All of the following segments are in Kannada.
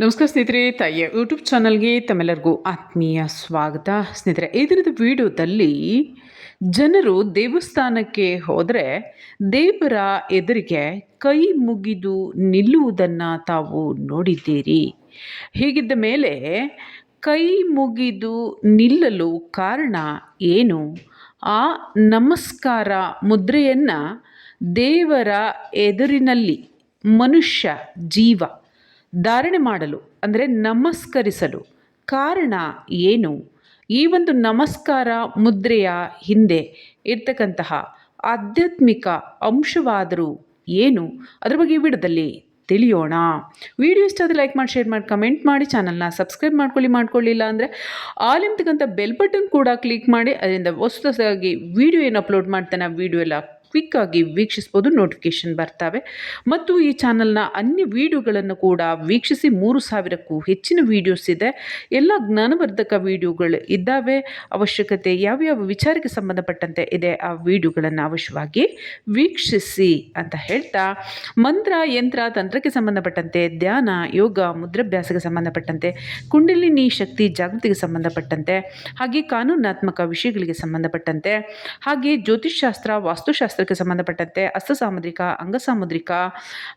ನಮಸ್ಕಾರ ಸ್ನೇಹಿತರೆ, ತಾಯಿಯ ಯೂಟ್ಯೂಬ್ ಚಾನಲ್ಗೆ ತಮ್ಮೆಲ್ಲರಿಗೂ ಆತ್ಮೀಯ ಸ್ವಾಗತ. ಸ್ನೇಹಿತರೆ ಇದರದ ವಿಡಿಯೋದಲ್ಲಿ ಜನರು ದೇವಸ್ಥಾನಕ್ಕೆ ಹೋದರೆ ದೇವರ ಎದುರಿಗೆ ಕೈ ಮುಗಿದು ನಿಲ್ಲುವುದನ್ನು ತಾವು ನೋಡಿದ್ದೀರಿ. ಹೀಗಿದ್ದ ಮೇಲೆ ಕೈ ಮುಗಿದು ನಿಲ್ಲಲು ಕಾರಣ ಏನು? ಆ ನಮಸ್ಕಾರ ಮುದ್ರೆಯನ್ನು ದೇವರ ಎದುರಿನಲ್ಲಿ ಮನುಷ್ಯ ಜೀವ ಧಾರಣೆ ಮಾಡಲು, ಅಂದರೆ ನಮಸ್ಕರಿಸಲು ಕಾರಣ ಏನು? ಈ ಒಂದು ನಮಸ್ಕಾರ ಮುದ್ರೆಯ ಹಿಂದೆ ಇರ್ತಕ್ಕಂತಹ ಆಧ್ಯಾತ್ಮಿಕ ಅಂಶವಾದರೂ ಏನು? ಅದರ ಬಗ್ಗೆ ವಿಡದಲ್ಲಿ ತಿಳಿಯೋಣ. ವಿಡಿಯೋ ಇಷ್ಟ ಆದರೆ ಲೈಕ್ ಮಾಡಿ ಶೇರ್ ಮಾಡಿ ಕಮೆಂಟ್ ಮಾಡಿ ಚಾನಲ್ನ ಸಬ್ಸ್ಕ್ರೈಬ್ ಮಾಡ್ಕೊಳ್ಳಿ, ಮಾಡ್ಕೊಳ್ಳಿಲ್ಲ ಅಂದರೆ ಆಲಿಂತಕ್ಕಂಥ ಬೆಲ್ ಬಟನ್ ಕೂಡ ಕ್ಲಿಕ್ ಮಾಡಿ, ಅದರಿಂದ ಹೊಸದಾಗಿ ವಿಡಿಯೋ ಏನು ಅಪ್ಲೋಡ್ ಮಾಡ್ತಾನೆ, ಆ ವಿಡಿಯೋ ಎಲ್ಲ ಕ್ವಿಕ್ಕಾಗಿ ವೀಕ್ಷಿಸ್ಬೋದು ನೋಟಿಫಿಕೇಷನ್ ಬರ್ತವೆ. ಮತ್ತು ಈ ಚಾನಲ್ನ ಅನ್ಯ ವಿಡಿಯೋಗಳನ್ನು ಕೂಡ ವೀಕ್ಷಿಸಿ, ಮೂರು ಸಾವಿರಕ್ಕೂ ಹೆಚ್ಚಿನ ವೀಡಿಯೋಸ್ ಇದೆ. ಎಲ್ಲ ಜ್ಞಾನವರ್ಧಕ ವಿಡಿಯೋಗಳು ಇದ್ದಾವೆ. ಅವಶ್ಯಕತೆ ಯಾವ್ಯಾವ ವಿಚಾರಕ್ಕೆ ಸಂಬಂಧಪಟ್ಟಂತೆ ಇದೆ, ಆ ವಿಡಿಯೋಗಳನ್ನು ಅವಶ್ಯವಾಗಿ ವೀಕ್ಷಿಸಿ ಅಂತ ಹೇಳ್ತಾ, ಮಂತ್ರ, ಯಂತ್ರ, ತಂತ್ರಕ್ಕೆ ಸಂಬಂಧಪಟ್ಟಂತೆ, ಧ್ಯಾನ, ಯೋಗ, ಮುದ್ರಾಭ್ಯಾಸಕ್ಕೆ ಸಂಬಂಧಪಟ್ಟಂತೆ ಕುಂಡಲಿನಿ ಶಕ್ತಿ, ಜಾಗೃತಿಗೆ ಸಂಬಂಧಪಟ್ಟಂತೆ, ಹಾಗೆ ಕಾನೂನಾತ್ಮಕ ವಿಷಯಗಳಿಗೆ ಸಂಬಂಧಪಟ್ಟಂತೆ, ಹಾಗೆ ಜ್ಯೋತಿಷ್ಶಾಸ್ತ್ರ ವಾಸ್ತುಶಾಸ್ತ್ರಕ್ಕೆ ಸಂಬಂಧಪಟ್ಟಂತೆ ಅಸ್ತಸಾಮುದ್ರಿಕ ಅಂಗಸಾಮುದ್ರಿಕ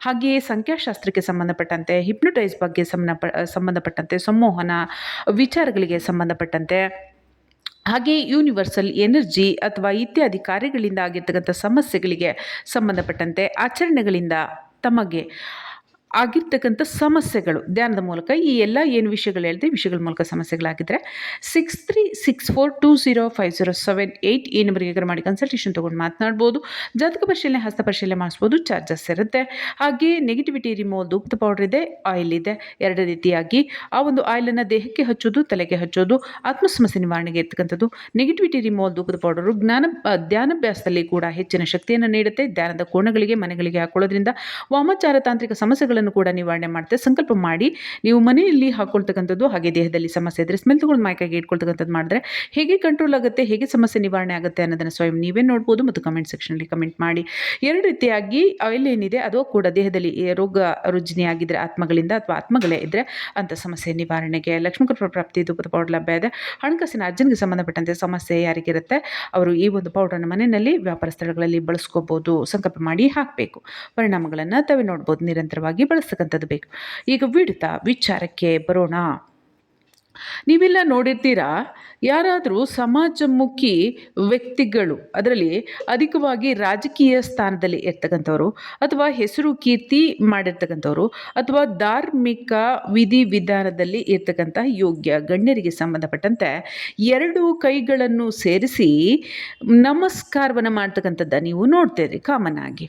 ಹಾಗೆಯೇ ಸಂಖ್ಯಾಶಾಸ್ತ್ರಕ್ಕೆ ಸಂಬಂಧಪಟ್ಟಂತೆ, ಹಿಪ್ನೋಟೈಸ್ ಬಗ್ಗೆ ಸಂಬಂಧ ಸಂಬಂಧಪಟ್ಟಂತೆ, ಸಂಮೋಹನ ವಿಚಾರಗಳಿಗೆ ಸಂಬಂಧಪಟ್ಟಂತೆ ಹಾಗೆ ಯೂನಿವರ್ಸಲ್ ಎನರ್ಜಿ ಅಥವಾ ಇತ್ಯಾದಿ ಕಾರ್ಯಗಳಿಂದ ಆಗಿರ್ತಕ್ಕಂಥ ಸಮಸ್ಯೆಗಳಿಗೆ ಸಂಬಂಧಪಟ್ಟಂತೆ, ಆಚರಣೆಗಳಿಂದ ತಮಗೆ ಆಗಿರ್ತಕ್ಕಂಥ ಸಮಸ್ಯೆಗಳು, ಧ್ಯಾನದ ಮೂಲಕ ಈ ಎಲ್ಲ ಏನು ವಿಷಯಗಳು ಹೇಳಿದೆ, ವಿಷಯಗಳ ಮೂಲಕ ಸಮಸ್ಯೆಗಳಾಗಿದ್ದರೆ six three six four two zero five zero seven eight ಈ ನಂಬರ್ಗೆ ಕರೆ ಮಾಡಿ ಕನ್ಸಲ್ಟೇಷನ್ ತೊಗೊಂಡು ಮಾತನಾಡ್ಬೋದು. ಜಾತಕ ಪರಿಶೀಲನೆ, ಹಸ್ತ ಪರಿಶೀಲನೆ ಮಾಡಿಸ್ಬೋದು ಚಾರ್ಜಸ್ ಇರುತ್ತೆ. ಹಾಗೆ ನೆಗೆಟಿವಿಟಿ ರಿಮೂವ್ ಧೂಪ್ತ ಪೌಡರ್ ಇದೆ ಆಯಿಲ್ ಇದೆ. ಎರಡು ರೀತಿಯಾಗಿ ಆ ಒಂದು ಆಯಿಲನ್ನು ದೇಹಕ್ಕೆ ಹಚ್ಚೋದು, ತಲೆಗೆ ಹಚ್ಚೋದು ಆತ್ಮ ಸಮಸ್ಯೆ ನಿವಾರಣೆಗೆ ಇರ್ತಕ್ಕಂಥದ್ದು. ನೆಗೆಟಿವಿಟಿ ರಿಮೂವ್ ಧೂಪದ ಪೌಡರು ಜ್ಞಾನ ಧ್ಯಾನಾಭ್ಯಾಸದಲ್ಲಿ ಕೂಡ ಹೆಚ್ಚಿನ ಶಕ್ತಿಯನ್ನು ನೀಡುತ್ತೆ. ಧ್ಯಾನದ ಕೋಣಗಳಿಗೆ, ಮನೆಗಳಿಗೆ ಹಾಕೊಳ್ಳೋದ್ರಿಂದ ವಾಮಚಾರ ತಾಂತ್ರಿಕ ಸಮಸ್ಯೆಗಳನ್ನು ಕೂಡ ನಿವಾರಣೆ ಮಾಡುತ್ತೆ ಸಂಕಲ್ಪ ಮಾಡಿ ನೀವು ಮನೆಯಲ್ಲಿ ಹಾಕೊಳ್ತಕ್ಕಂಥದ್ದು ಹಾಗೆ ದೇಹದಲ್ಲಿ ಸಮಸ್ಯೆ ಇದ್ದರೆ ಸ್ಮೆಲ್ ತೊಗೊಂಡು ಮೈಕಾಗಿ ಇಟ್ಕೊಳ್ತಕ್ಕಂಥದ್ದು ಮಾಡಿದ್ರೆ ಹೇಗೆ ಕಂಟ್ರೋಲ್ ಆಗುತ್ತೆ, ಹೇಗೆ ಸಮಸ್ಯೆ ನಿವಾರಣೆ ಆಗುತ್ತೆ ಅನ್ನೋದನ್ನು ಸ್ವಯಂ ನೀವೇ ನೋಡ್ಬೋದು ಮತ್ತು ಕಮೆಂಟ್ ಸೆಕ್ಷನಲ್ಲಿ ಕಮೆಂಟ್ ಮಾಡಿ. ಎರಡು ರೀತಿಯಾಗಿ ಆಯಿಲ್ ಏನಿದೆ ಅದು ಕೂಡ ದೇಹದಲ್ಲಿ ರೋಗ ರುಜಿನಿಯಾಗಿದ್ದರೆ ಆತ್ಮಗಳಿಂದ ಅಥವಾ ಆತ್ಮಗಳೇ ಇದ್ದರೆ ಅಂಥ ಸಮಸ್ಯೆ ನಿವಾರಣೆಗೆ. ಲಕ್ಷ್ಮೀಕೃಪ ಪ್ರಾಪ್ತಿ ಧೂಪದ ಪೌಡರ್ ಲಭ್ಯ ಇದೆ. ಹಣಕಾಸಿನ ಅರ್ಜನ್ಗೆ ಸಂಬಂಧಪಟ್ಟಂತೆ ಸಮಸ್ಯೆ ಯಾರಿಗಿರುತ್ತೆ ಅವರು ಈ ಒಂದು ಪೌಡರ್ನ ಮನೆಯಲ್ಲಿ ವ್ಯಾಪಾರ ಸ್ಥಳಗಳಲ್ಲಿ ಬಳಸ್ಕೋಬೋದು, ಸಂಕಲ್ಪ ಮಾಡಿ ಹಾಕಬೇಕು. ಪರಿಣಾಮಗಳನ್ನು ತಾವೇ ನೋಡ್ಬೋದು, ನಿರಂತರವಾಗಿ ಬಳಸ್ತಕ್ಕಂಥದ್ದು ಬೇಕು. ಈಗ ವಿಡಿತ ವಿಚಾರಕ್ಕೆ ಬರೋಣ. ನೀವೆಲ್ಲ ನೋಡಿರ್ತೀರಾ? ಯಾರಾದರೂ ಸಮಾಜಮುಖಿ ವ್ಯಕ್ತಿಗಳು, ಅದರಲ್ಲಿ ಅಧಿಕವಾಗಿ ರಾಜಕೀಯ ಸ್ಥಾನದಲ್ಲಿ ಇರ್ತಕ್ಕಂಥವ್ರು, ಅಥವಾ ಹೆಸರು ಕೀರ್ತಿ ಮಾಡಿರ್ತಕ್ಕಂಥವ್ರು, ಅಥವಾ ಧಾರ್ಮಿಕ ವಿಧಿ ವಿಧಾನದಲ್ಲಿ ಇರ್ತಕ್ಕಂಥ ಯೋಗ್ಯ ಗಣ್ಯರಿಗೆ ಸಂಬಂಧಪಟ್ಟಂತೆ ಎರಡು ಕೈಗಳನ್ನು ಸೇರಿಸಿ ನಮಸ್ಕಾರವನ್ನು ಮಾಡ್ತಕ್ಕಂಥದ್ದು ನೀವು ನೋಡ್ತೀರಿ ಕಾಮನ್ ಆಗಿ.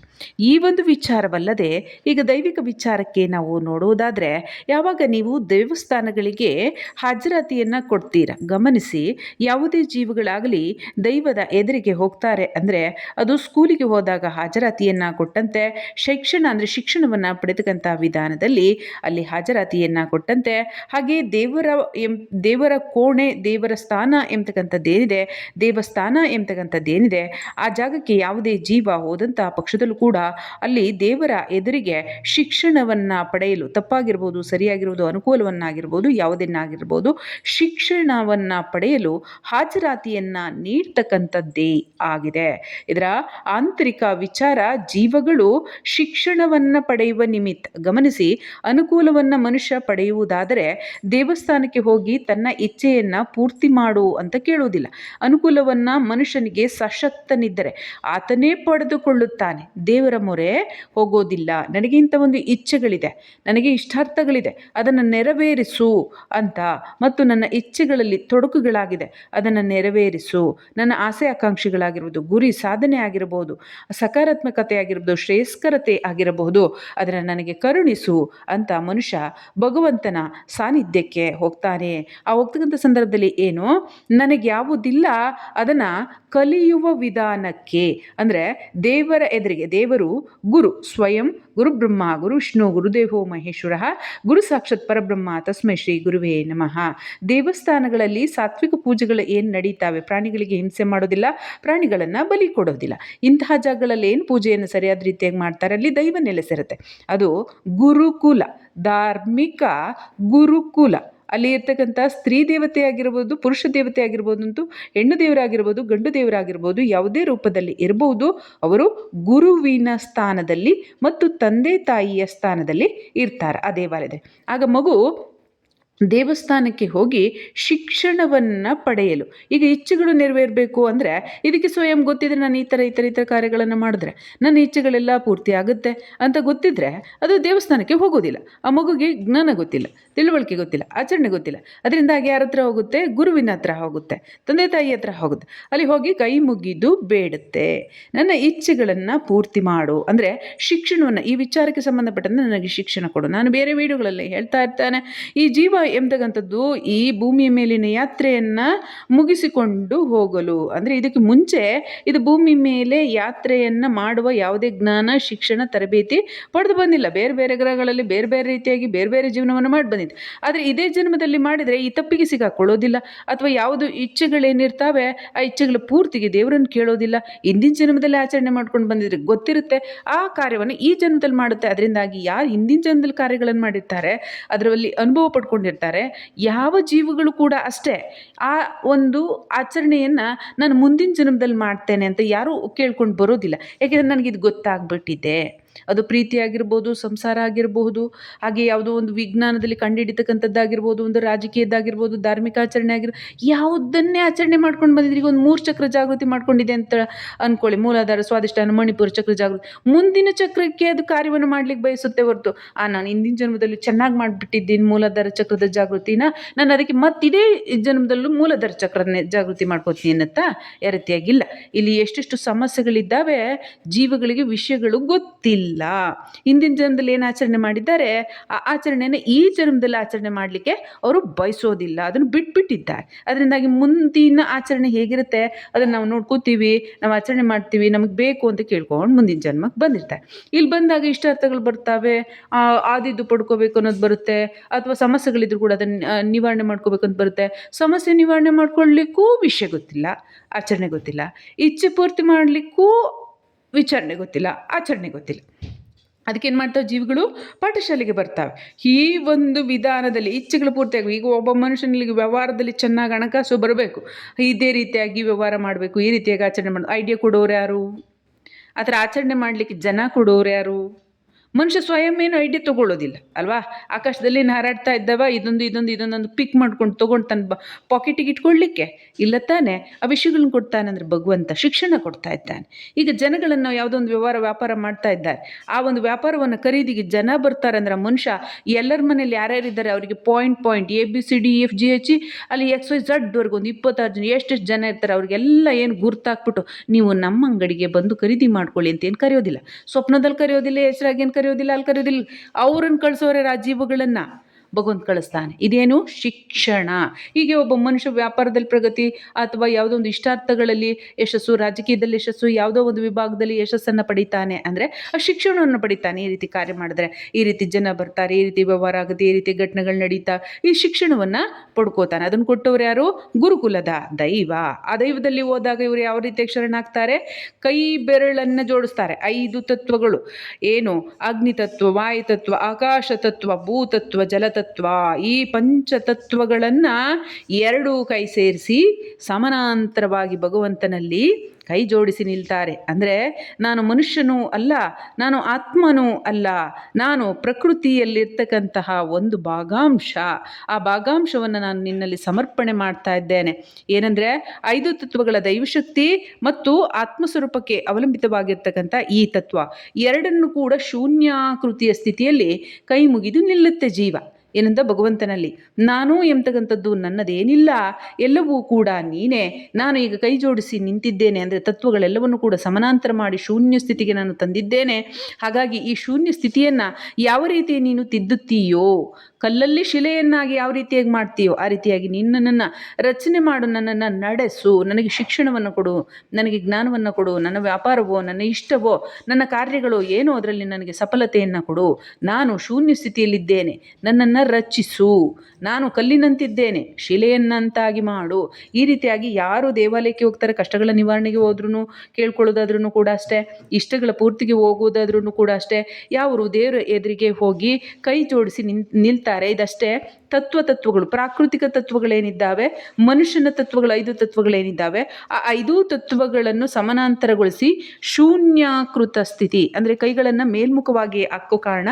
ಈ ಒಂದು ವಿಚಾರವಲ್ಲದೆ ಈಗ ದೈವಿಕ ವಿಚಾರಕ್ಕೆ ನಾವು ನೋಡುವುದಾದರೆ, ಯಾವಾಗ ನೀವು ದೇವಸ್ಥಾನಗಳಿಗೆ ಹಾಜರಾತಿಯನ್ನು ಕೊಡ್ತೀರಾ. ಗಮನಿಸಿ, ಯಾವುದೇ ಜೀವಿಗಳಾಗಲಿ ದೈವದ ಎದುರಿಗೆ ಹೋಗ್ತಾರೆ ಅಂದರೆ ಅದು ಸ್ಕೂಲಿಗೆ ಹೋದಾಗ ಹಾಜರಾತಿಯನ್ನು ಕೊಟ್ಟಂತೆ, ಶಿಕ್ಷಣ ಅಂದರೆ ಶಿಕ್ಷಣವನ್ನು ಪಡೆತಕ್ಕಂಥ ವಿಧಾನದಲ್ಲಿ ಅಲ್ಲಿ ಹಾಜರಾತಿಯನ್ನು ಕೊಟ್ಟಂತೆ, ಹಾಗೆ ದೇವರ ಎಂ, ದೇವರ ಕೋಣೆ, ದೇವರ ಸ್ಥಾನ ಎಂಬತಕ್ಕಂಥದ್ದೇನಿದೆ, ದೇವಸ್ಥಾನ ಎಂಬತಕ್ಕಂಥದ್ದೇನಿದೆ, ಆ ಜಾಗಕ್ಕೆ ಯಾವುದೇ ಜೀವ ಹೋದಂಥ ಪಕ್ಷದಲ್ಲೂ ಕೂಡ ಅಲ್ಲಿ ದೇವರ ಎದುರಿಗೆ ಶಿಕ್ಷಣವನ್ನು ಪಡೆಯಲು ತಪ್ಪಾಗಿರ್ಬೋದು ಸರಿಯಾಗಿರ್ಬೋದು ಅನುಕೂಲವನ್ನಾಗಿರ್ಬೋದು, ಯಾವುದನ್ನಾಗಿರ್ಬೋದು ಶಿಕ್ಷಣವನ್ನು ಪಡೆಯಲು ಹಾಜರಾತಿಯನ್ನು ನೀಡ್ತಕ್ಕಂಥದ್ದೇ ಆಗಿದೆ. ಇದರ ಆಂತರಿಕ ವಿಚಾರ ಜೀವಗಳು ಶಿಕ್ಷಣವನ್ನು ಪಡೆಯುವ ನಿಮಿತ್ತ. ಗಮನಿಸಿ, ಅನುಕೂಲವನ್ನು ಮನುಷ್ಯ ಪಡೆಯುವುದಾದರೆ ದೇವಸ್ಥಾನಕ್ಕೆ ಹೋಗಿ ತನ್ನ ಇಚ್ಛೆಯನ್ನು ಪೂರ್ತಿ ಮಾಡು ಅಂತ ಕೇಳುವುದಿಲ್ಲ. ಅನುಕೂಲವನ್ನು ಮನುಷ್ಯನಿಗೆ ಸಶಕ್ತನಿದ್ದರೆ ಆತನೇ ಪಡೆದುಕೊಳ್ಳುತ್ತಾನೆ. ದೇವರ ಮೊರೆ ಹೋಗೋದಿಲ್ಲ. ನನಗೆ ಇಂಥ ಒಂದು ಇಚ್ಛೆಗಳಿದೆ. ನನಗೆ ಇಷ್ಟಾರ್ಥಗಳಿದೆ. ಅದನ್ನು ನೆರವೇರಿಸು ಅಂತ ಮತ್ತು ನನ್ನ ಇಚ್ಛೆಗಳಲ್ಲಿ ತೊಡಕುಗಳಾಗಿದೆ. ಅದನ್ನು ನೆರವೇರಿಸು. ನನ್ನ ಆಸೆ ಆಕಾಂಕ್ಷೆಗಳಾಗಿರ್ಬೋದು ಗುರಿ ಸಾಧನೆ ಆಗಿರಬಹುದು. ಸಕಾರಾತ್ಮಕತೆ ಆಗಿರ್ಬೋದು ಶ್ರೇಯಸ್ಕರತೆ ಆಗಿರಬಹುದು. ಅದನ್ನು ನನಗೆ ಕರುಣಿಸು ಅಂತ ಮನುಷ್ಯ ಭಗವಂತನ ಸಾನ್ನಿಧ್ಯಕ್ಕೆ ಹೋಗ್ತಾನೆ. ಆ ಹೋಗ್ತಕ್ಕಂಥ ಸಂದರ್ಭದಲ್ಲಿ ಏನು? ನನಗೆ ಯಾವುದಿಲ್ಲ ಅದನ್ನು ಕಲಿಯುವ ವಿಧಾನಕ್ಕೆ. ಅಂದರೆ ದೇವರ ಎದುರಿಗೆ, ದೇವರು ಗುರು, ಸ್ವಯಂ ಗುರು ಬ್ರಹ್ಮ, ಗುರು ವಿಷ್ಣು, ಗುರುದೇವೋ ಮಹೇಶ್ವರ, ಗುರು ಸಾಕ್ಷಾತ್ ಪರಬ್ರಹ್ಮ, ತಸ್ಮೈ ಶ್ರೀ ಗುರುವೇ ನಮಃ. ದೇವಸ್ಥಾನಗಳಲ್ಲಿ ಸಾತ್ವಿಕ ಪೂಜೆಗಳು ಏನು ನಡೀತಾವೆ? ಪ್ರಾಣಿಗಳಿಗೆ ಹಿಂಸೆ ಮಾಡೋದಿಲ್ಲ, ಪ್ರಾಣಿಗಳನ್ನು ಬಲಿ ಕೊಡೋದಿಲ್ಲ. ಇಂತಹ ಜಾಗಗಳಲ್ಲಿ ಏನು ಪೂಜೆಯನ್ನು ಸರಿಯಾದ ರೀತಿಯಾಗಿ ಮಾಡ್ತಾರೆ? ಅಲ್ಲಿ ದೈವ ನೆಲೆಸಿರುತ್ತೆ ಅದು ಗುರುಕುಲ, ಧಾರ್ಮಿಕ ಗುರುಕುಲ. ಅಲ್ಲಿ ಇರ್ತಕ್ಕಂಥ ಸ್ತ್ರೀ ದೇವತೆ ಆಗಿರ್ಬೋದು, ಪುರುಷ ದೇವತೆ ಆಗಿರ್ಬೋದು ಅಂತೂ ಹೆಣ್ಣು ದೇವರಾಗಿರ್ಬೋದು, ಗಂಡು ದೇವರಾಗಿರ್ಬೋದು, ಯಾವುದೇ ರೂಪದಲ್ಲಿ ಇರಬಹುದು ಅವರು ಗುರುವಿನ ಸ್ಥಾನದಲ್ಲಿ ಮತ್ತು ತಂದೆ ತಾಯಿಯ ಸ್ಥಾನದಲ್ಲಿ ಇರ್ತಾರೆ. ಆ ದೇವಾಲಯದಲ್ಲಿ. ಆಗ ಮಗು ದೇವಸ್ಥಾನಕ್ಕೆ ಹೋಗಿ ಶಿಕ್ಷಣವನ್ನು ಪಡೆಯಲು. ಈಗ ಇಚ್ಛೆಗಳು ನೆರವೇರಬೇಕು ಅಂದರೆ ಇದಕ್ಕೆ ಸ್ವಯಂ ಗೊತ್ತಿದ್ರೆ ನಾನು ಈ ಥರ ಈ ಥರ ಈ ಥರ ಕಾರ್ಯಗಳನ್ನು ಮಾಡಿದ್ರೆ ನನ್ನ ಇಚ್ಛೆಗಳೆಲ್ಲ ಪೂರ್ತಿ ಆಗುತ್ತೆ ಅಂತ ಗೊತ್ತಿದ್ರೆ ಅದು ದೇವಸ್ಥಾನಕ್ಕೆ ಹೋಗೋದಿಲ್ಲ. ಆ ಮಗುಗೆ ಜ್ಞಾನ ಗೊತ್ತಿಲ್ಲ, ತಿಳುವಳಿಕೆ ಗೊತ್ತಿಲ್ಲ, ಆಚರಣೆ ಗೊತ್ತಿಲ್ಲ. ಅದರಿಂದಾಗಿ ಯಾರ ಹತ್ರ ಹೋಗುತ್ತೆ? ಗುರುವಿನ ಹತ್ರ ಹೋಗುತ್ತೆ, ತಂದೆ ತಾಯಿ ಹತ್ರ ಹೋಗುತ್ತೆ. ಅಲ್ಲಿ ಹೋಗಿ ಕೈ ಮುಗಿದು ಬೇಡುತ್ತೆ. ನನ್ನ ಇಚ್ಛೆಗಳನ್ನು ಪೂರ್ತಿ ಮಾಡು. ಅಂದರೆ ಶಿಕ್ಷಣವನ್ನು, ಈ ವಿಚಾರಕ್ಕೆ ಸಂಬಂಧಪಟ್ಟಂತೆ ನನಗೆ ಶಿಕ್ಷಣ ಕೊಡು. ನಾನು ಬೇರೆ ವೀಡಿಯೋಗಳಲ್ಲಿ ಹೇಳ್ತಾ ಇರ್ತಾನೆ. ಈ ಜೀವ ಎಂಬತಕ್ಕಂಥದ್ದು ಈ ಭೂಮಿಯ ಮೇಲಿನ ಯಾತ್ರೆಯನ್ನು ಮುಗಿಸಿಕೊಂಡು ಹೋಗಲು. ಅಂದರೆ ಇದಕ್ಕೆ ಮುಂಚೆ ಇದು ಭೂಮಿ ಮೇಲೆ ಯಾತ್ರೆಯನ್ನು ಮಾಡುವ ಯಾವುದೇ ಜ್ಞಾನ, ಶಿಕ್ಷಣ, ತರಬೇತಿ ಪಡೆದು ಬಂದಿಲ್ಲ. ಬೇರೆ ಬೇರೆ ಗ್ರಹಗಳಲ್ಲಿ ಬೇರೆ ಬೇರೆ ರೀತಿಯಾಗಿ ಬೇರೆ ಬೇರೆ ಜೀವನವನ್ನು ಮಾಡಿ ಬಂದಿದೆ ಆದರೆ ಇದೇ ಜನ್ಮದಲ್ಲಿ ಮಾಡಿದರೆ ಈ ತಪ್ಪಿಗೆ ಸಿಗಾಕೊಳ್ಳೋದಿಲ್ಲ. ಅಥವಾ ಯಾವುದು ಇಚ್ಛೆಗಳೇನಿರ್ತಾವೆ, ಆ ಇಚ್ಛೆಗಳ ಪೂರ್ತಿಗೆ ದೇವರನ್ನು ಕೇಳೋದಿಲ್ಲ. ಹಿಂದಿನ ಜನ್ಮದಲ್ಲಿ ಆಚರಣೆ ಮಾಡ್ಕೊಂಡು ಬಂದಿದ್ರೆ ಗೊತ್ತಿರುತ್ತೆ. ಆ ಕಾರ್ಯವನ್ನು ಈ ಜನ್ಮದಲ್ಲಿ ಮಾಡುತ್ತೆ. ಅದರಿಂದಾಗಿ ಯಾರು ಹಿಂದಿನ ಜನ್ಮದಲ್ಲಿ ಕಾರ್ಯಗಳನ್ನು ಮಾಡಿರ್ತಾರೆ, ಅದರಲ್ಲಿ ಅನುಭವ ಪಡ್ಕೊಂಡಿರ್ತಾರೆ. ಯಾವ ಜೀವಿಗಳು ಕೂಡ ಅಷ್ಟೇ. ಆ ಒಂದು ಆಚರಣೆಯನ್ನು ನಾನು ಮುಂದಿನ ಜನ್ಮದಲ್ಲಿ ಮಾಡ್ತೇನೆ ಅಂತ ಯಾರೂ ಕೇಳ್ಕೊಂಡು ಬರೋದಿಲ್ಲ. ಯಾಕೆಂದರೆ ನನಗಿದು ಗೊತ್ತಾಗ್ಬಿಟ್ಟಿದೆ. ಅದು ಪ್ರೀತಿ ಆಗಿರ್ಬೋದು, ಸಂಸಾರ ಆಗಿರಬಹುದು, ಹಾಗೆ ಯಾವುದೋ ಒಂದು ವಿಜ್ಞಾನದಲ್ಲಿ ಕಂಡುಹಿಡಿತಕ್ಕಂಥದ್ದಾಗಿರ್ಬೋದು, ಒಂದು ರಾಜಕೀಯದ್ದಾಗಿರ್ಬೋದು, ಧಾರ್ಮಿಕ ಆಚರಣೆ ಆಗಿರ್, ಯಾವುದನ್ನೇ ಆಚರಣೆ ಮಾಡ್ಕೊಂಡು ಬಂದಿದ್ರೆ ಈಗ ಒಂದು ಮೂರು ಚಕ್ರ ಜಾಗೃತಿ ಮಾಡ್ಕೊಂಡಿದೆ ಅಂತ ಅಂದ್ಕೊಳ್ಳಿ ಮೂಲಾಧಾರ ಸ್ವಾದಿಷ್ಟಾನ ಮಣಿಪುರ ಚಕ್ರ ಜಾಗೃತಿ. ಮುಂದಿನ ಚಕ್ರಕ್ಕೆ ಅದು ಕಾರ್ಯವನ್ನು ಮಾಡ್ಲಿಕ್ಕೆ ಬಯಸುತ್ತೆ ಹೊರತು, ಆ, ನಾನು ಹಿಂದಿನ ಜನ್ಮದಲ್ಲಿ ಚೆನ್ನಾಗಿ ಮಾಡಿಬಿಟ್ಟಿದ್ದೀನಿ ಮೂಲಾಧಾರ ಚಕ್ರದ ಜಾಗೃತಿನ. ನಾನು ಅದಕ್ಕೆ ಮತ್ತಿದೇ ಜನ್ಮದಲ್ಲೂ ಮೂಲಾಧಾರ ಚಕ್ರನೇ ಜಾಗೃತಿ ಮಾಡ್ಕೋತೀನಿ ಅನ್ನತ್ತಾ? ಯಾವ ರೀತಿಯಾಗಿಲ್ಲ. ಇಲ್ಲಿ ಎಷ್ಟೆಷ್ಟು ಸಮಸ್ಯೆಗಳಿದ್ದಾವೆ, ಜೀವಗಳಿಗೆ ವಿಷಯಗಳು ಗೊತ್ತಿಲ್ಲ. ಹಿಂದಿನ ಜನ್ಮದಲ್ಲಿ ಏನು ಆಚರಣೆ ಮಾಡಿದ್ದಾರೆ? ಆ ಆಚರಣೆನ ಈ ಜನ್ಮದಲ್ಲಿ ಆಚರಣೆ ಮಾಡಲಿಕ್ಕೆ ಅವರು ಬಯಸೋದಿಲ್ಲ. ಅದನ್ನು ಬಿಟ್ಬಿಟ್ಟಿದ್ದಾರೆ. ಅದರಿಂದಾಗಿ ಮುಂದಿನ ಆಚರಣೆ ಹೇಗಿರುತ್ತೆ? ಅದನ್ನು ನಾವು ನೋಡ್ಕೋತೀವಿ ನಾವು ಆಚರಣೆ ಮಾಡ್ತೀವಿ ನಮಗೆ ಬೇಕು ಅಂತ ಕೇಳ್ಕೊಂಡು ಮುಂದಿನ ಜನ್ಮಕ್ಕೆ ಬಂದಿರ್ತಾರೆ. ಇಲ್ಲಿ ಬಂದಾಗ ಇಷ್ಟಾರ್ಥಗಳು ಬರ್ತಾವೆ. ಆ, ಆದಿದ್ದು ಪಡ್ಕೋಬೇಕು ಅನ್ನೋದು ಬರುತ್ತೆ. ಅಥವಾ ಸಮಸ್ಯೆಗಳಿದ್ರು ಕೂಡ ಅದನ್ನು ನಿವಾರಣೆ ಮಾಡ್ಕೋಬೇಕು ಅಂತ ಬರುತ್ತೆ. ಸಮಸ್ಯೆ ನಿವಾರಣೆ ಮಾಡ್ಕೊಳ್ಳಿಕ್ಕೂ ವಿಷಯ ಗೊತ್ತಿಲ್ಲ ಆಚರಣೆ ಗೊತ್ತಿಲ್ಲ. ಇಚ್ಛೆ ಪೂರ್ತಿ ಮಾಡಲಿಕ್ಕೂ ವಿಚಾರಣೆ ಗೊತ್ತಿಲ್ಲ, ಆಚರಣೆ ಗೊತ್ತಿಲ್ಲ. ಅದಕ್ಕೇನು ಮಾಡ್ತಾವೆ ಜೀವಿಗಳು? ಪಾಠಶಾಲೆಗೆ ಬರ್ತಾವೆ. ಈ ಒಂದು ವಿಧಾನದಲ್ಲಿ ಇಚ್ಛೆಗಳು ಪೂರ್ತಿಯಾಗಿ ಈಗ ಒಬ್ಬ ಮನುಷ್ಯನಿಗೆ ವ್ಯವಹಾರದಲ್ಲಿ ಚೆನ್ನಾಗಿ ಹಣಕಾಸು ಬರಬೇಕು. ಇದೇ ರೀತಿಯಾಗಿ ವ್ಯವಹಾರ ಮಾಡಬೇಕು, ಈ ರೀತಿಯಾಗಿ ಆಚರಣೆ ಮಾಡೋದು ಐಡಿಯಾ ಕೊಡೋರು ಯಾರು? ಆ ಥರ ಆಚರಣೆ ಮಾಡಲಿಕ್ಕೆ ಜನ ಕೊಡೋರು ಯಾರು? ಮನುಷ್ಯ ಸ್ವಯಂ ಏನು ಐಡಿಯಾ ತೊಗೊಳ್ಳೋದಿಲ್ಲ, ಅಲ್ವಾ? ಆಕಾಶದಲ್ಲಿ ಹಾರಾಡ್ತಾ ಇದ್ದವ, ಇದೊಂದು ಇದೊಂದು, ಇದೊಂದೊಂದು ಪಿಕ್ ಮಾಡ್ಕೊಂಡು ತೊಗೊಂಡು ತನ್ನ ಪಾಕೆಟಿಗೆ ಇಟ್ಕೊಳ್ಳಿಕ್ಕೆ. ಇಲ್ಲ ತಾನೆ, ಆ ವಿಷಯಗಳನ್ನ ಕೊಡ್ತಾನೆ ಅಂದರೆ ಭಗವಂತ ಶಿಕ್ಷಣ ಕೊಡ್ತಾ ಇದ್ದಾನೆ. ಈಗ ಜನಗಳನ್ನು ಯಾವುದೋ ಒಂದು ವ್ಯವಹಾರ, ವ್ಯಾಪಾರ ಮಾಡ್ತಾ ಇದ್ದಾರೆ. ಆ ಒಂದು ವ್ಯಾಪಾರವನ್ನು ಖರೀದಿಗೆ ಜನ ಬರ್ತಾರೆ ಅಂದ್ರೆ ಮನುಷ್ಯ ಎಲ್ಲರ ಮನೇಲಿ ಯಾರ್ಯಾರಿದ್ದಾರೆ ಅವರಿಗೆ point point A B C D F G H ಅಲ್ಲಿ ಎಕ್ಸ್ ವೈ ಝಡ್ವರೆಗೂ ಒಂದು ಇಪ್ಪತ್ತಾರು ಜನ, ಎಷ್ಟೆಷ್ಟು ಜನ ಇರ್ತಾರೆ, ಅವ್ರಿಗೆಲ್ಲ ಏನು ಗುರ್ತಾಕ್ಬಿಟ್ಟು ನೀವು ನಮ್ಮ ಅಂಗಡಿಗೆ ಬಂದು ಖರೀದಿ ಮಾಡ್ಕೊಳ್ಳಿ ಅಂತ ಏನು ಕರೆಯೋದಿಲ್ಲ. ಸ್ವಪ್ನದಲ್ಲಿ ಕರೆಯೋದಿಲ್ಲ, ಹೆಸರಾಗಿ ಏನು ಕರೆಯೋದಿಲ್ಲ ಅಲ್ಲಿ ಕರೆಯೋದಿಲ್ಲ ಅವ್ರನ್ನ ಕಳಿಸೋರೆ ರಾಜೀವಗಳನ್ನು ಭಗವಂತ ಕಳಿಸ್ತಾನೆ. ಇದೇನು ಶಿಕ್ಷಣ. ಹೀಗೆ ಒಬ್ಬ ಮನುಷ್ಯ ವ್ಯಾಪಾರದಲ್ಲಿ ಪ್ರಗತಿ ಅಥವಾ ಯಾವುದೋ ಒಂದು ಇಷ್ಟಾರ್ಥಗಳಲ್ಲಿ ಯಶಸ್ಸು, ರಾಜಕೀಯದಲ್ಲಿ ಯಶಸ್ಸು, ಯಾವುದೋ ಒಂದು ವಿಭಾಗದಲ್ಲಿ ಯಶಸ್ಸನ್ನು ಪಡಿತಾನೆ ಅಂದರೆ ಆ ಶಿಕ್ಷಣವನ್ನು ಪಡಿತಾನೆ ಈ ರೀತಿ ಕಾರ್ಯ ಮಾಡಿದ್ರೆ. ಈ ರೀತಿ ಜನ ಬರ್ತಾರೆ, ಈ ರೀತಿ ವ್ಯವಹಾರ ಆಗುತ್ತೆ, ಈ ರೀತಿ ಘಟನೆಗಳು ನಡೀತಾ ಈ ಶಿಕ್ಷಣವನ್ನು ಪಡ್ಕೋತಾನೆ. ಅದನ್ನು ಕೊಟ್ಟವ್ರು ಯಾರು? ಗುರುಕುಲದ ದೈವ. ಆ ದೈವದಲ್ಲಿ ಹೋದಾಗ ಇವರು ಯಾವ ರೀತಿ ಶರಣಾಗ್ತಾರೆ? ಕೈ ಬೆರಳನ್ನು ಜೋಡಿಸ್ತಾರೆ. ಐದು ತತ್ವಗಳು. ಏನು? ಅಗ್ನಿತತ್ವ, ವಾಯುತತ್ವ ಆಕಾಶ ತತ್ವ ಭೂತತ್ವ, ಜಲತತ್ವ. ಈ ಪಂಚತತ್ವಗಳನ್ನು ಎರಡೂ ಕೈ ಸೇರಿಸಿ ಸಮಾನಾಂತರವಾಗಿ ಭಗವಂತನಲ್ಲಿ ಕೈ ಜೋಡಿಸಿ ನಿಲ್ತಾರೆ. ಅಂದರೆ ನಾನು ಮನುಷ್ಯನೂ ಅಲ್ಲ, ನಾನು ಆತ್ಮನೂ ಅಲ್ಲ, ನಾನು ಪ್ರಕೃತಿಯಲ್ಲಿರ್ತಕ್ಕಂತಹ ಒಂದು ಭಾಗಾಂಶ. ಆ ಭಾಗಾಂಶವನ್ನು ನಾನು ನಿನ್ನಲ್ಲಿ ಸಮರ್ಪಣೆ ಮಾಡ್ತಾ ಇದ್ದೇನೆ. ಏನಂದರೆ ಐದು ತತ್ವಗಳ ದೈವಶಕ್ತಿ ಮತ್ತು ಆತ್ಮಸ್ವರೂಪಕ್ಕೆ ಅವಲಂಬಿತವಾಗಿರ್ತಕ್ಕಂಥ ಈ ತತ್ವ. ಎರಡನ್ನು ಕೂಡ ಶೂನ್ಯಾಕೃತಿಯ ಸ್ಥಿತಿಯಲ್ಲಿ ಕೈ ಮುಗಿದು ನಿಲ್ಲುತ್ತೆ ಜೀವ. ಏನಂದ ಭಗವಂತನಲ್ಲಿ, ನಾನು ಎಂಬತಕ್ಕಂಥದ್ದು ನನ್ನದೇನಿಲ್ಲ, ಎಲ್ಲವೂ ಕೂಡ ನೀನೇ. ನಾನು ಈಗ ಕೈ ಜೋಡಿಸಿ ನಿಂತಿದ್ದೇನೆ ಅಂದರೆ ತತ್ವಗಳೆಲ್ಲವನ್ನು ಕೂಡ ಸಮಾನಾಂತರ ಮಾಡಿ ಶೂನ್ಯ ಸ್ಥಿತಿಗೆ ನಾನು ತಂದಿದ್ದೇನೆ. ಹಾಗಾಗಿ ಈ ಶೂನ್ಯ ಸ್ಥಿತಿಯನ್ನು ಯಾವ ರೀತಿ ನೀನು ತಿದ್ದುತ್ತೀಯೋ ಕಲ್ಲಲ್ಲಿ ಶಿಲೆಯನ್ನಾಗಿ ಯಾವ ರೀತಿಯಾಗಿ ಮಾಡ್ತೀಯೋ ಆ ರೀತಿಯಾಗಿ ನಿನ್ನ ನನ್ನ ರಚನೆ ಮಾಡು, ನನ್ನನ್ನು ನಡೆಸು, ನನಗೆ ಶಿಕ್ಷಣವನ್ನು ಕೊಡು, ನನಗೆ ಜ್ಞಾನವನ್ನು ಕೊಡು, ನನ್ನ ವ್ಯಾಪಾರವೋ, ನನ್ನ ಇಷ್ಟವೋ, ನನ್ನ ಕಾರ್ಯಗಳು ಏನೋ ಅದರಲ್ಲಿ ನನಗೆ ಸಫಲತೆಯನ್ನು ಕೊಡು. ನಾನು ಶೂನ್ಯ ಸ್ಥಿತಿಯಲ್ಲಿದ್ದೇನೆ. ನನ್ನನ್ನು ರಚಿಸು. ನಾನು ಕಲ್ಲಿನಂತಿದ್ದೇನೆ. ಶಿಲೆಯನ್ನಂತಾಗಿ ಮಾಡು. ಈ ರೀತಿಯಾಗಿ ಯಾರು ದೇವಾಲಯಕ್ಕೆ ಹೋಗ್ತಾರೆ, ಕಷ್ಟಗಳ ನಿವಾರಣೆಗೆ ಹೋದ್ರೂ ಕೇಳ್ಕೊಳ್ಳೋದಾದ್ರೂ ಕೂಡ ಅಷ್ಟೇ, ಇಷ್ಟಗಳ ಪೂರ್ತಿಗೆ ಹೋಗೋದಾದ್ರೂ ಕೂಡ ಅಷ್ಟೇ ಯಾವರು ದೇವರ ಎದುರಿಗೆ ಹೋಗಿ ಕೈ ಜೋಡಿಸಿ ನಿಂತ ನಿಲ್ತಾರೆ ಇದಷ್ಟೇ ತತ್ವ ತತ್ವಗಳು, ಪ್ರಾಕೃತಿಕ ತತ್ವಗಳೇನಿದ್ದಾವೆ, ಮನುಷ್ಯನ ತತ್ವಗಳು, ಐದು ತತ್ವಗಳೇನಿದ್ದಾವೆ, ಆ ಐದು ತತ್ವಗಳನ್ನು ಸಮಾನಾಂತರಗೊಳಿಸಿ ಶೂನ್ಯಾಕೃತ ಸ್ಥಿತಿ, ಅಂದರೆ ಕೈಗಳನ್ನು ಮೇಲ್ಮುಖವಾಗಿ ಹಾಕೋ ಕಾರಣ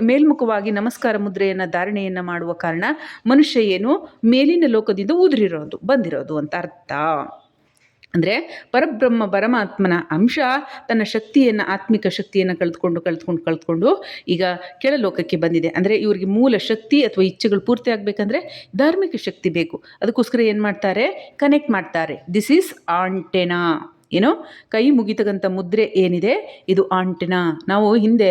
ಮೇಲ್ಮುಖವಾಗಿ ನಮಸ್ಕಾರ ಮುದ್ರೆಯನ್ನು ಧಾರಣೆಯನ್ನು ಮಾಡುವ ಕಾರಣ ಮನುಷ್ಯ ಏನು ಮೇಲಿನ ಲೋಕದಿಂದ ಉದುರಿರೋದು, ಬಂದಿರೋದು ಅಂತ ಅರ್ಥ. ಅಂದರೆ ಪರಬ್ರಹ್ಮ ಪರಮಾತ್ಮನ ಅಂಶ, ತನ್ನ ಶಕ್ತಿಯನ್ನು, ಆತ್ಮಿಕ ಶಕ್ತಿಯನ್ನು ಕಳೆದುಕೊಂಡು ಕಳೆದುಕೊಂಡು ಕಳೆದುಕೊಂಡು ಈಗ ಕೆಳಲೋಕಕ್ಕೆ ಬಂದಿದೆ. ಅಂದರೆ ಇವರಿಗೆ ಮೂಲ ಶಕ್ತಿ ಅಥವಾ ಇಚ್ಛೆಗಳು ಪೂರ್ತಿ ಆಗಬೇಕಂದ್ರೆ ಧಾರ್ಮಿಕ ಶಕ್ತಿ ಬೇಕು. ಅದಕ್ಕೋಸ್ಕರ ಏನು ಮಾಡ್ತಾರೆ? ಕನೆಕ್ಟ್ ಮಾಡ್ತಾರೆ. ದಿಸ್ ಈಸ್ ಆಂಟೆನಾ ಏನು ಕೈ ಮುಗಿತಕ್ಕಂಥ ಮುದ್ರೆ ಏನಿದೆ? ಇದು ಆಂಟೆನಾ. ನಾವು ಹಿಂದೆ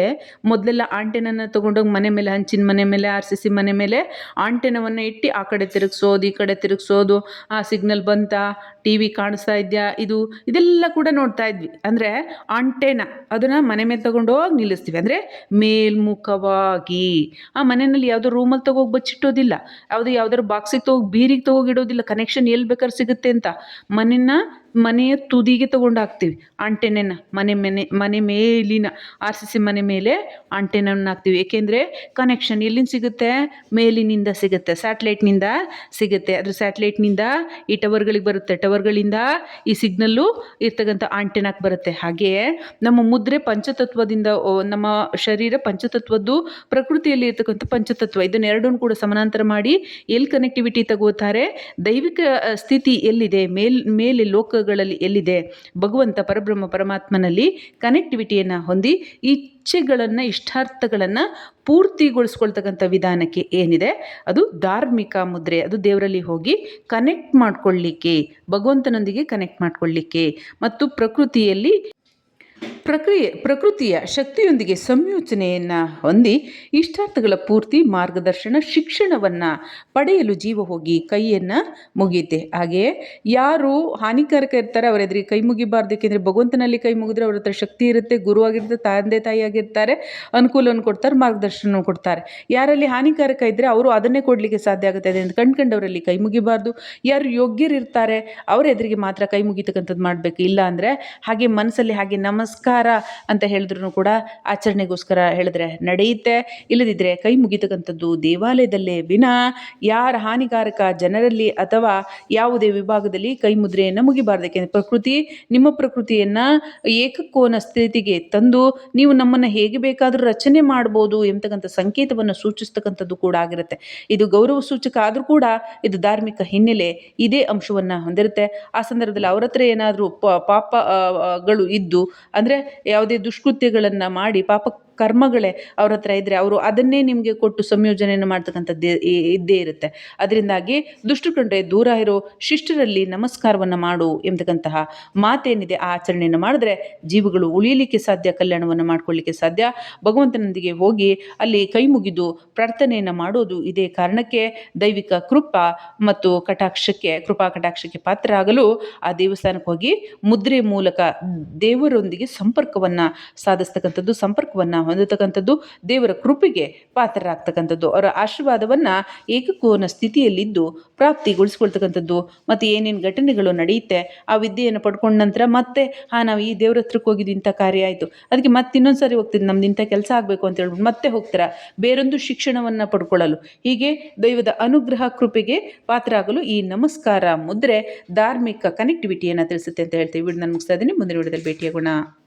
ಮೊದಲೆಲ್ಲ ಆಂಟೆನನ್ನು ತೊಗೊಂಡೋಗಿ ಮನೆ ಮೇಲೆ, ಹಂಚಿನ ಮನೆ ಮೇಲೆ, ಆರ್ ಸಿ ಸಿ ಮನೆ ಮೇಲೆ ಆಂಟೆನವನ್ನು ಇಟ್ಟು ಆ ಕಡೆ ತಿರುಗಿಸೋದು, ಈ ಕಡೆ ತಿರುಗಿಸೋದು. ಆ ಸಿಗ್ನಲ್ ಬಂತಾ? ಟಿ ವಿ ಕಾಣಿಸ್ತಾ ಇದೆಯಾ? ಇದು, ಇದೆಲ್ಲ ಕೂಡ ನೋಡ್ತಾ ಇದ್ವಿ. ಅಂದರೆ ಆಂಟೆನ. ಅದನ್ನು ಮನೆ ಮೇಲೆ ತಗೊಂಡೋಗಿ ನಿಲ್ಲಿಸ್ತೀವಿ. ಅಂದರೆ ಮೇಲ್ಮುಖವಾಗಿ. ಆ ಮನೆಯಲ್ಲಿ ಯಾವುದೋ ರೂಮಲ್ಲಿ ತಗೋಗಿ ಬಚ್ಚಿಟ್ಟೋದಿಲ್ಲ ಯಾವುದೋ ಯಾವ್ದಾದ್ರು ಬಾಕ್ಸಿಗೆ ತಗೋಗಿ, ಬೀರಿಗೆ ತಗೋಗಿಡೋದಿಲ್ಲ ಕನೆಕ್ಷನ್ ಎಲ್ಲಿ ಬೇಕಾದ್ರೆ ಸಿಗುತ್ತೆ ಅಂತ. ಮನೆನ ಮನೆಯ ತುದಿಗೆ ತಗೊಂಡು ಹಾಕ್ತೀವಿ. ಆಂಟೆನೆನ, ಮನೆ ಮನೆ ಮನೆ ಮೇಲಿನ ಆರ್ ಸಿ ಸಿ ಮನೆ ಮೇಲೆ ಆಂಟೆನನ್ನು ಹಾಕ್ತೀವಿ. ಏಕೆಂದರೆ ಕನೆಕ್ಷನ್ ಎಲ್ಲಿಂದ ಸಿಗುತ್ತೆ? ಮೇಲಿನಿಂದ ಸಿಗುತ್ತೆ. ಸ್ಯಾಟ್ಲೈಟ್ನಿಂದ ಸಿಗುತ್ತೆ. ಅದು ಸ್ಯಾಟ್ಲೈಟ್ನಿಂದ ಈ ಟವರ್ಗಳಿಗೆ ಬರುತ್ತೆ. ಟವರ್ಗಳಿಂದ ಈ ಸಿಗ್ನಲ್ಲು ಇರ್ತಕ್ಕಂಥ ಆಂಟೆನಾಕ್ ಬರುತ್ತೆ. ಹಾಗೆಯೇ ನಮ್ಮ ಮುದ್ರೆ ಪಂಚತತ್ವದಿಂದ ನಮ್ಮ ಶರೀರ ಪಂಚತತ್ವದ್ದು ಪ್ರಕೃತಿಯಲ್ಲಿ ಇರ್ತಕ್ಕಂಥ ಪಂಚತತ್ವ. ಇದನ್ನೆರಡನ್ನೂ ಕೂಡ ಸಮಾನಾಂತರ ಮಾಡಿ ಎಲ್ಲಿ ಕನೆಕ್ಟಿವಿಟಿ ತಗೋತಾರೆ? ದೈವಿಕ ಸ್ಥಿತಿ ಎಲ್ಲಿದೆ? ಮೇಲ್, ಮೇಲೆ ಲೋಕಗಳಲ್ಲಿ ಎಲ್ಲಿದೆ? ಭಗವಂತ ಪರಬ್ರಹ್ಮ ಪರಮಾತ್ಮನಲ್ಲಿ ಕನೆಕ್ಟಿವಿಟಿಯನ್ನು ಹೊಂದಿ ಇಚ್ಛೆಗಳನ್ನು, ಇಷ್ಟಾರ್ಥಗಳನ್ನು ಪೂರ್ತಿಗೊಳಿಸ್ಕೊಳ್ತಕ್ಕಂಥ ವಿಧಾನಕ್ಕೆ ಏನಿದೆ? ಅದು ಧಾರ್ಮಿಕ ಮುದ್ರೆ. ಅದು ದೇವರಲ್ಲಿ ಹೋಗಿ ಕನೆಕ್ಟ್ ಮಾಡಿಕೊಳ್ಳಿಕ್ಕೆ ಭಗವಂತನೊಂದಿಗೆ ಕನೆಕ್ಟ್ ಮಾಡಿಕೊಳ್ಳಿಕ್ಕೆ ಮತ್ತು ಪ್ರಕೃತಿಯಲ್ಲಿ ಪ್ರಕ್ರಿಯೆ, ಪ್ರಕೃತಿಯ ಶಕ್ತಿಯೊಂದಿಗೆ ಸಂಯೋಜನೆಯನ್ನು ಹೊಂದಿ ಇಷ್ಟಾರ್ಥಗಳ ಪೂರ್ತಿ ಮಾರ್ಗದರ್ಶನ ಶಿಕ್ಷಣವನ್ನು ಪಡೆಯಲು ಜೀವ ಹೋಗಿ ಕೈಯನ್ನು ಮುಗಿಯುತ್ತೆ. ಹಾಗೆಯೇ ಯಾರು ಹಾನಿಕಾರಕ ಇರ್ತಾರೆ ಅವರ ಎದುರಿಗೆ ಕೈ ಮುಗಿಬಾರ್ದು ಏಕೆಂದರೆ ಭಗವಂತನಲ್ಲಿ ಕೈ ಮುಗಿದ್ರೆ ಅವ್ರ ಹತ್ರ ಶಕ್ತಿ ಇರುತ್ತೆ ಗುರುವಾಗಿರುತ್ತೆ ತಂದೆ, ತಾಯಿ ಆಗಿರ್ತಾರೆ, ಅನುಕೂಲವನ್ನು ಕೊಡ್ತಾರೆ ಮಾರ್ಗದರ್ಶನ ಕೊಡ್ತಾರೆ. ಯಾರಲ್ಲಿ ಹಾನಿಕಾರಕ ಇದ್ದರೆ ಅವರು ಅದನ್ನೇ ಕೊಡಲಿಕ್ಕೆ ಸಾಧ್ಯ ಆಗುತ್ತೆ. ಅದರಿಂದ ಕಂಡ್ಕಂಡವರಲ್ಲಿ ಕೈ ಮುಗಿಬಾರ್ದು. ಯಾರು ಯೋಗ್ಯರಿರ್ತಾರೆ, ಅವರ ಎದುರಿಗೆ ಮಾತ್ರ ಕೈ ಮುಗಿತಕ್ಕಂಥದ್ದು ಮಾಡಬೇಕು. ಇಲ್ಲ ಅಂದರೆ ಹಾಗೆ ಮನಸ್ಸಲ್ಲಿ ಹಾಗೆ ನಮಸ್ಕಾರ ಅಂತ ಹೇಳಿದ್ರು ಕೂಡ ಆಚರಣೆಗೋಸ್ಕರ ಹೇಳಿದ್ರೆ ನಡೆಯುತ್ತೆ. ಇಲ್ಲದಿದ್ದರೆ ಕೈ ಮುಗಿತಕ್ಕಂಥದ್ದು ದೇವಾಲಯದಲ್ಲೇ ವಿನ. ಯಾರ ಹಾನಿಕಾರಕ ಜನರಲ್ಲಿ ಅಥವಾ ಯಾವುದೇ ವಿಭಾಗದಲ್ಲಿ ಕೈ ಮುದ್ರೆಯನ್ನು ಮುಗಿಬಾರ್ದು. ಯಾಕೆಂದರೆ ಪ್ರಕೃತಿ ನಿಮ್ಮ ಪ್ರಕೃತಿಯನ್ನು ಏಕಕೋನ ಸ್ಥಿತಿಗೆ ತಂದು ನೀವು ನಮ್ಮನ್ನು ಹೇಗೆ ಬೇಕಾದರೂ ರಚನೆ ಮಾಡ್ಬೋದು ಎಂಬತಕ್ಕಂಥ ಸಂಕೇತವನ್ನು ಸೂಚಿಸ್ತಕ್ಕಂಥದ್ದು ಕೂಡ ಆಗಿರುತ್ತೆ. ಇದು ಗೌರವ ಸೂಚಕ ಆದರೂ ಕೂಡ ಇದು ಧಾರ್ಮಿಕ ಹಿನ್ನೆಲೆ ಇದೇ ಅಂಶವನ್ನು ಹೊಂದಿರುತ್ತೆ. ಆ ಸಂದರ್ಭದಲ್ಲಿ ಅವರ ಹತ್ರ ಏನಾದರೂ ಪಾಪಗಳು ಇದ್ದು ಅಂದರೆ ಯಾವುದೇ ದುಷ್ಕೃತ್ಯಗಳನ್ನು ಮಾಡಿ ಪಾಪ ಕರ್ಮಗಳೇ ಅವ್ರ ಹತ್ರ ಇದ್ದರೆ ಅವರು ಅದನ್ನೇ ನಿಮಗೆ ಕೊಟ್ಟು ಸಂಯೋಜನೆಯನ್ನು ಮಾಡ್ತಕ್ಕಂಥದ್ದು ಇದ್ದೇ ಇರುತ್ತೆ. ಅದರಿಂದಾಗಿ ದುಷ್ಟು ಕಂಡ್ರೆ ದೂರ ಇರೋ ಶಿಷ್ಟರಲ್ಲಿ ನಮಸ್ಕಾರವನ್ನು ಮಾಡು ಎಂಬತಕ್ಕಂತಹ ಮಾತೇನಿದೆ ಆ ಆಚರಣೆಯನ್ನು ಮಾಡಿದ್ರೆ ಜೀವಗಳು ಉಳಿಯಲಿಕ್ಕೆ ಸಾಧ್ಯ, ಕಲ್ಯಾಣವನ್ನು ಮಾಡ್ಕೊಳ್ಳಿಕ್ಕೆ ಸಾಧ್ಯ. ಭಗವಂತನೊಂದಿಗೆ ಹೋಗಿ ಅಲ್ಲಿ ಕೈ ಮುಗಿದು ಪ್ರಾರ್ಥನೆಯನ್ನು ಮಾಡೋದು ಇದೇ ಕಾರಣಕ್ಕೆ ದೈವಿಕ ಕೃಪಾ ಮತ್ತು ಕಟಾಕ್ಷಕ್ಕೆ, ಕೃಪಾ ಕಟಾಕ್ಷಕ್ಕೆ ಪಾತ್ರರಾಗಲು ಆ ದೇವಸ್ಥಾನಕ್ಕೆ ಹೋಗಿ ಮುದ್ರೆ ಮೂಲಕ ದೇವರೊಂದಿಗೆ ಸಂಪರ್ಕವನ್ನು ಸಾಧಿಸ್ತಕ್ಕಂಥದ್ದು, ಸಂಪರ್ಕವನ್ನು ಹೊಂದತಕ್ಕಂಥದ್ದು, ದೇವರ ಕೃಪೆಗೆ ಪಾತ್ರರಾಗ್ತಕ್ಕಂಥದ್ದು. ಅವರ ಆಶೀರ್ವಾದವನ್ನು ಏಕಕೋನ ಸ್ಥಿತಿಯಲ್ಲಿದ್ದು ಪ್ರಾಪ್ತಿಗೊಳಿಸ್ಕೊಳ್ತಕ್ಕಂಥದ್ದು. ಮತ್ತು ಏನೇನು ಘಟನೆಗಳು ನಡೆಯುತ್ತೆ, ಆ ವಿದ್ಯೆಯನ್ನು ಪಡ್ಕೊಂಡ ನಂತರ ಮತ್ತೆ, ಹಾಂ, ನಾವು ಈ ದೇವ್ರ ಹತ್ರಕ್ಕೆ ಹೋಗಿದ್ದು ಇಂಥ ಕಾರ್ಯ ಆಯಿತು. ಅದಕ್ಕೆ ಮತ್ತೆ ಇನ್ನೊಂದು ಸಾರಿ ಹೋಗ್ತಿದ್ದು ನಮ್ದು ಇಂಥ ಕೆಲಸ ಆಗಬೇಕು ಅಂತ ಹೇಳ್ಬಿಟ್ಟು ಮತ್ತೆ ಹೋಗ್ತಾರೆ? ಬೇರೊಂದು ಶಿಕ್ಷಣವನ್ನು ಪಡ್ಕೊಳ್ಳಲು. ಹೀಗೆ ದೈವದ ಅನುಗ್ರಹ ಕೃಪೆಗೆ ಪಾತ್ರ ಆಗಲು ಈ ನಮಸ್ಕಾರ ಮುದ್ರೆ ಧಾರ್ಮಿಕ ಕನೆಕ್ಟಿವಿಟಿಯನ್ನು ತಿಳಿಸುತ್ತೆ ಅಂತ ಹೇಳ್ತೀವಿ. ವಿಡಿಯೋ ನಾನು ಮುಗಿಸ್ತಾ ಇದ್ದೀನಿ. ಮುಂದಿನ ವಿಡಿಯೋದಲ್ಲಿ ಭೇಟಿಯಾಗೋಣ.